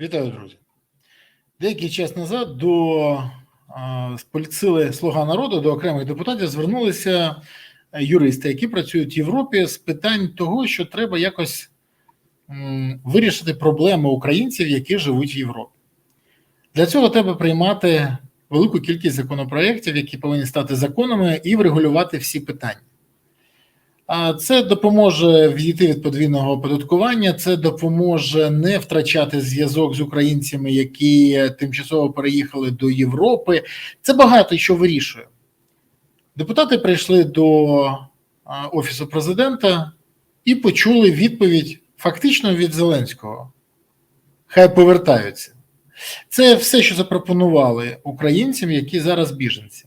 Вітаю, друзі. Деякий час назад до політсили Слуга народу, до окремих депутатів звернулися е, юристи, які працюють в Європі з питань того, що треба якось вирішити проблеми українців, які живуть в Європі. Для цього треба приймати велику кількість законопроєктів, які повинні стати законами, і врегулювати всі питання. Це допоможе відійти від подвійного оподаткування, це допоможе не втрачати зв'язок з українцями, які тимчасово переїхали до Європи. Це багато що вирішує. Депутати прийшли до Офісу президента і почули відповідь фактично від Зеленського. Хай повертаються. Це все, що запропонували українцям, які зараз біженці.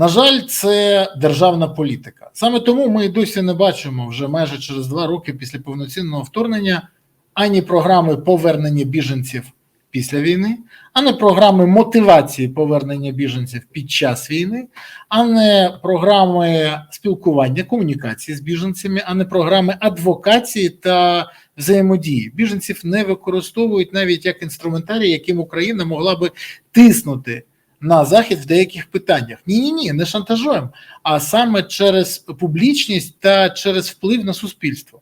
На жаль, це державна політика. Саме тому ми досі не бачимо вже майже через два роки після повноцінного вторгнення ані програми повернення біженців після війни, ані програми мотивації повернення біженців під час війни, а не програми спілкування, комунікації з біженцями, а не програми адвокації та взаємодії. Біженців не використовують навіть як інструментарій, яким Україна могла би тиснути на захід в деяких питаннях. Ні, ні, ні, не шантажуємо, а саме через публічність та через вплив на суспільство.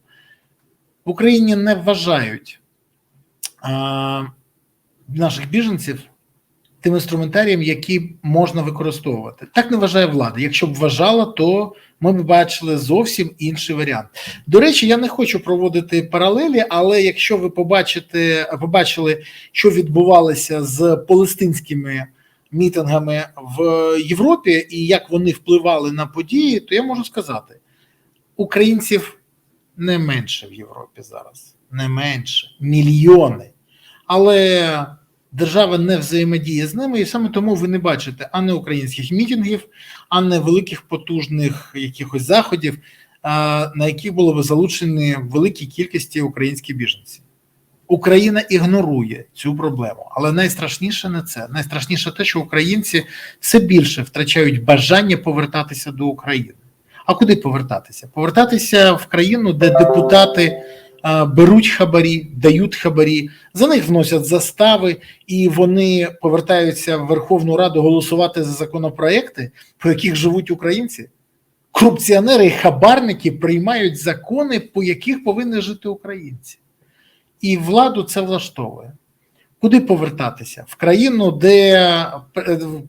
В Україні не вважають а, наших біженців тим інструментарієм, який можна використовувати. Так не вважає влада. Якщо б вважала, то ми б бачили зовсім інший варіант. До речі, я не хочу проводити паралелі, але якщо ви побачите, побачили, що відбувалося з палестинськими мітингами в Європі і як вони впливали на події, то я можу сказати: українців не менше в Європі зараз, не менше, мільйони. Але держава не взаємодіє з ними, і саме тому ви не бачите ані українських мітингів, ані великих потужних якихось заходів, на яких було б залучені великі кількості українських біженців. Україна ігнорує цю проблему, але найстрашніше не це. Найстрашніше те, що українці все більше втрачають бажання повертатися до України. А куди повертатися? Повертатися в країну, де депутати а, беруть хабарі, дають хабарі, за них вносять застави, і вони повертаються в Верховну Раду голосувати за законопроекти, по яких живуть українці. Корупціонери і хабарники приймають закони, по яких повинні жити українці і владу це влаштовує. Куди повертатися? В країну, де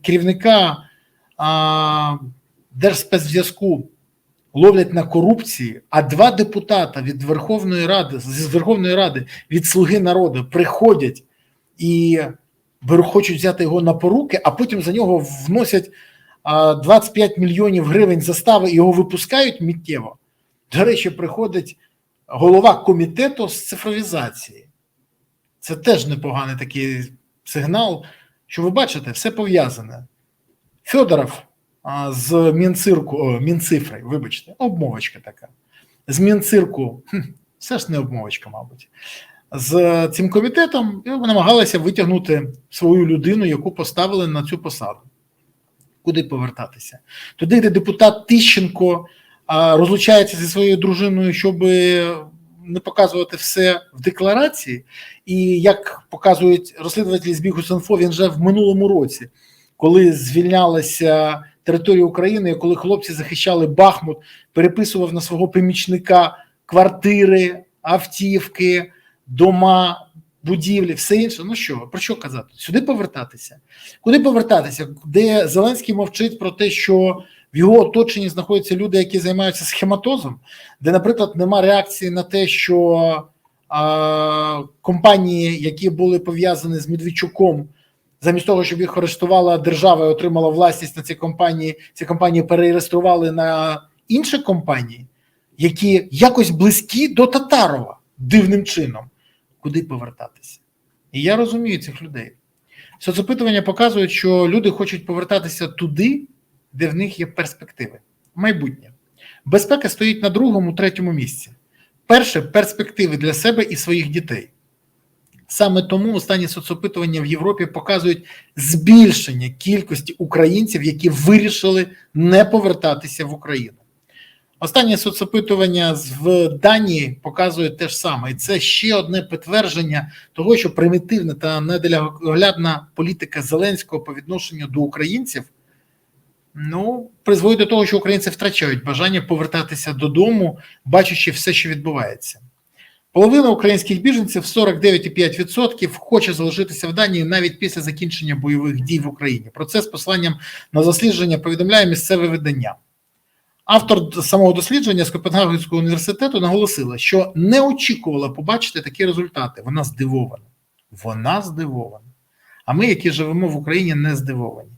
керівника а, Держспецзв'язку ловлять на корупції, а два депутата від Верховної Ради з Верховної Ради від Слуги народу приходять і хочуть взяти його на поруки, а потім за нього вносять а, 25 мільйонів гривень застави і його випускають миттєво. До речі, приходить голова комітету з цифровізації. Це теж непоганий такий сигнал, що ви бачите, все пов'язане. Федоров з Мінцирку, о, Мінцифри, вибачте, обмовочка така. З Мінцирку, хм, все ж не обмовочка, мабуть. З цим комітетом намагалися витягнути свою людину, яку поставили на цю посаду. Куди повертатися? Туди, де депутат Тищенко розлучається зі своєю дружиною, щоб не показувати все в декларації, і як показують розслідувателі збігу Сенфо, він вже в минулому році, коли звільнялася територія України, коли хлопці захищали Бахмут, переписував на свого помічника квартири, автівки, дома. Будівлі, все інше. Ну що, про що казати? Сюди повертатися? Куди повертатися? Де Зеленський мовчить про те, що в його оточенні знаходяться люди, які займаються схематозом, де, наприклад, нема реакції на те, що а, компанії, які були пов'язані з Медведчуком, замість того, щоб їх арештувала держава і отримала власність на ці компанії, ці компанії перереєстрували на інші компанії, які якось близькі до Татарова дивним чином. Куди повертатися? І я розумію цих людей. Соцопитування показують, що люди хочуть повертатися туди де в них є перспективи. Майбутнє. Безпека стоїть на другому, третьому місці. Перше перспективи для себе і своїх дітей. Саме тому останні соцопитування в Європі показують збільшення кількості українців, які вирішили не повертатися в Україну. Останнє соцопитування в Данії показує те ж саме, і це ще одне підтвердження того, що примітивна та недалекоглядна політика Зеленського по відношенню до українців ну призводить до того, що українці втрачають бажання повертатися додому, бачачи все, що відбувається. Половина українських біженців 49,5% хоче залишитися в Данії навіть після закінчення бойових дій в Україні. Про це з посланням на дослідження повідомляє місцеве видання. Автор самого дослідження з Копенгагенського університету наголосила, що не очікувала побачити такі результати. Вона здивована. Вона здивована. А ми, які живемо в Україні, не здивовані.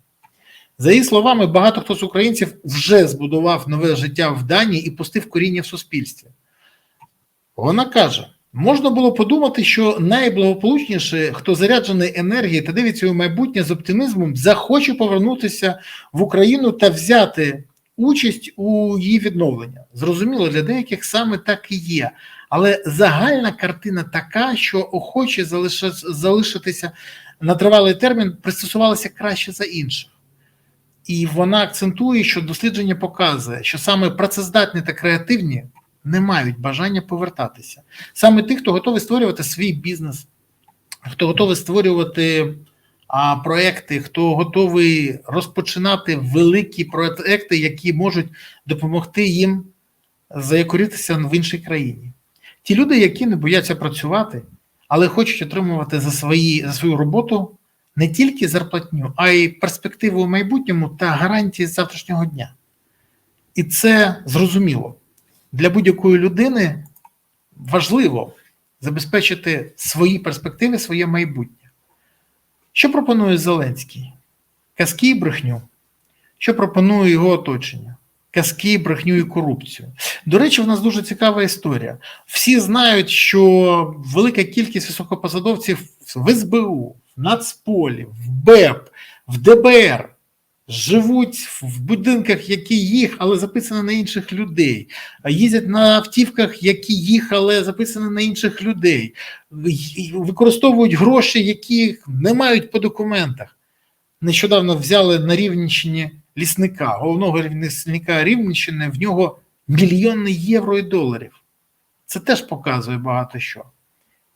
За її словами, багато хто з українців вже збудував нове життя в Данії і пустив коріння в суспільстві. Вона каже: можна було подумати, що найблагополучніше, хто заряджений енергією та дивиться у майбутнє з оптимізмом, захоче повернутися в Україну та взяти участь у її відновленні. Зрозуміло, для деяких саме так і є. Але загальна картина така, що залиши- залишитися на тривалий термін пристосувалися краще за інших. І вона акцентує, що дослідження показує, що саме працездатні та креативні не мають бажання повертатися. Саме ті, хто готовий створювати свій бізнес, хто готовий створювати проекти, хто готовий розпочинати великі проекти, які можуть допомогти їм заякоритися в іншій країні. Ті люди, які не бояться працювати, але хочуть отримувати за, свої, за свою роботу не тільки зарплатню, а й перспективу у майбутньому та гарантії завтрашнього дня. І це зрозуміло. Для будь-якої людини важливо забезпечити свої перспективи, своє майбутнє. Що пропонує Зеленський? Казки і брехню. Що пропонує його оточення? Казки, брехню і корупцію. До речі, в нас дуже цікава історія. Всі знають, що велика кількість високопосадовців в СБУ, в Нацполі, в БЕП, в ДБР живуть в будинках, які їх, але записані на інших людей, їздять на автівках, які їх, але записані на інших людей, використовують гроші, яких не мають по документах. Нещодавно взяли на Рівненщині лісника, головного лісника Рівненщини, в нього мільйони євро і доларів. Це теж показує багато що.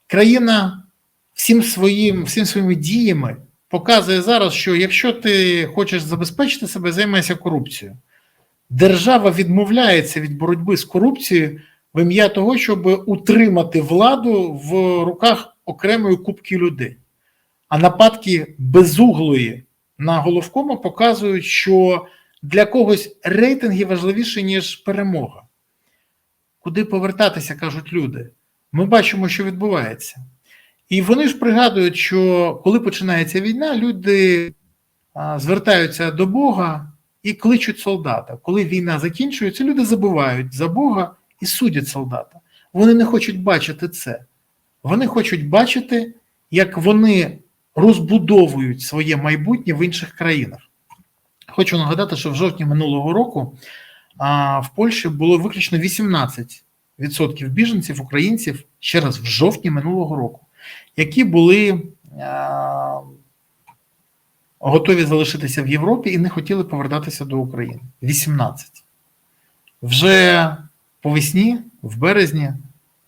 Країна всім своїм, всім своїми діями показує зараз, що якщо ти хочеш забезпечити себе, займайся корупцією. Держава відмовляється від боротьби з корупцією в ім'я того, щоб утримати владу в руках окремої кубки людей. А нападки безуглої на головкома показують, що для когось рейтинги важливіші, ніж перемога. Куди повертатися, кажуть люди. Ми бачимо, що відбувається. І вони ж пригадують, що коли починається війна, люди звертаються до Бога і кличуть солдата. Коли війна закінчується, люди забувають за Бога і судять солдата. Вони не хочуть бачити це. Вони хочуть бачити, як вони розбудовують своє майбутнє в інших країнах. Хочу нагадати, що в жовтні минулого року а, в Польщі було виключно 18% біженців, українців ще раз в жовтні минулого року, які були а, готові залишитися в Європі і не хотіли повертатися до України. 18. Вже по весні, в березні,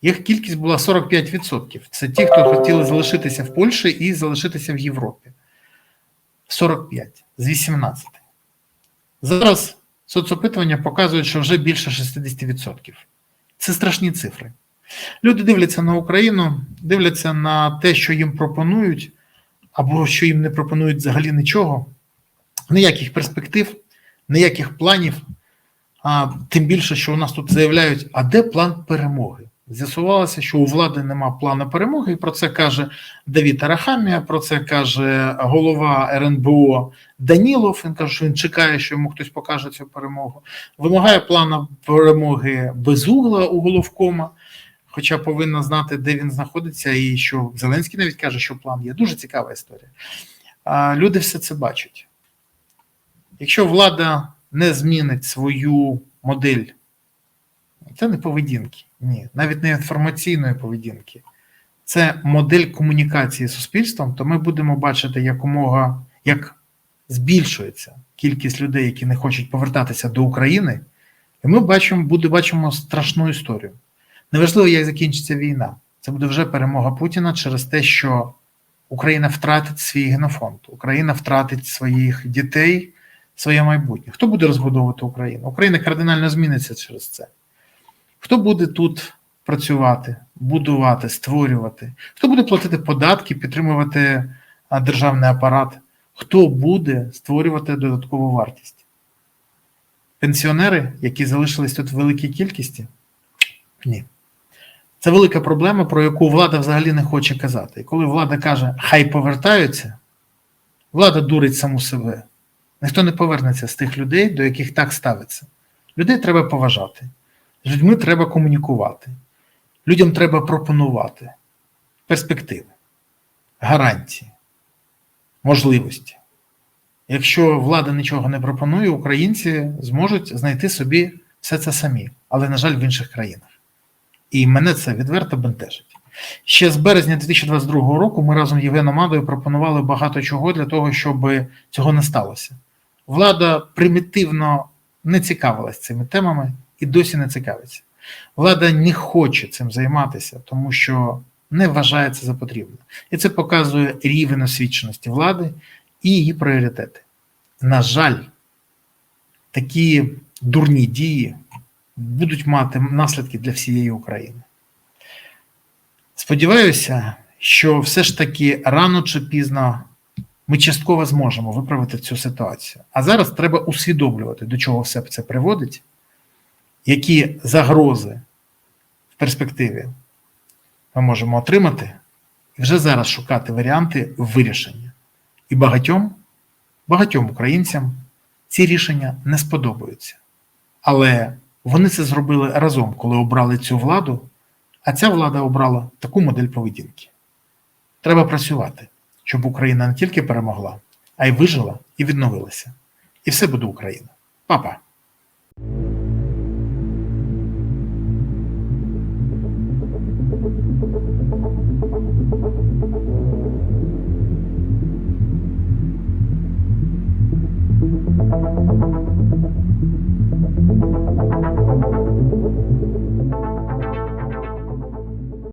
їх кількість була 45%. Це ті, хто хотіли залишитися в Польщі і залишитися в Європі. 45 з 18. Зараз соцопитування показують, що вже більше 60%. Це страшні цифри. Люди дивляться на Україну, дивляться на те, що їм пропонують, або що їм не пропонують взагалі нічого, ніяких перспектив, ніяких планів. А тим більше, що у нас тут заявляють, а де план перемоги? З'ясувалося, що у влади нема плану перемоги, і про це каже Давід Арахамія, про це каже голова РНБО Данілов. Він каже, що він чекає, що йому хтось покаже цю перемогу. Вимагає плану перемоги безугла у головкома, хоча повинна знати, де він знаходиться, і що Зеленський навіть каже, що план є. Дуже цікава історія. Люди все це бачать. Якщо влада не змінить свою модель, це не поведінки, ні, навіть не інформаційної поведінки, це модель комунікації з суспільством, то ми будемо бачити якомога як збільшується кількість людей, які не хочуть повертатися до України, І ми бачимо, буде, бачимо страшну історію. Неважливо, як закінчиться війна. Це буде вже перемога Путіна через те, що Україна втратить свій генофонд, Україна втратить своїх дітей, своє майбутнє. Хто буде розбудовувати Україну? Україна кардинально зміниться через це. Хто буде тут працювати, будувати, створювати? Хто буде платити податки, підтримувати державний апарат? Хто буде створювати додаткову вартість? Пенсіонери, які залишились тут в великій кількості? Ні. Це велика проблема, про яку влада взагалі не хоче казати. І коли влада каже, хай повертаються, влада дурить саму себе. Ніхто не повернеться з тих людей, до яких так ставиться. Людей треба поважати. З людьми треба комунікувати. Людям треба пропонувати перспективи, гарантії, можливості. Якщо влада нічого не пропонує, українці зможуть знайти собі все це самі, але, на жаль, в інших країнах. І мене це відверто бентежить. Ще з березня 2022 року ми разом з Євгеном Адою пропонували багато чого для того, щоб цього не сталося. Влада примітивно не цікавилась цими темами і досі не цікавиться. Влада не хоче цим займатися, тому що не вважає це за потрібне. І це показує рівень освіченості влади і її пріоритети. На жаль, такі дурні дії будуть мати наслідки для всієї України. Сподіваюся, що все ж таки рано чи пізно ми частково зможемо виправити цю ситуацію. А зараз треба усвідомлювати, до чого все це приводить, які загрози в перспективі ми можемо отримати, і вже зараз шукати варіанти вирішення. І багатьом, багатьом українцям ці рішення не сподобаються. Але вони це зробили разом, коли обрали цю владу, а ця влада обрала таку модель поведінки. Треба працювати, щоб Україна не тільки перемогла, а й вижила і відновилася. І все буде Україна. Папа!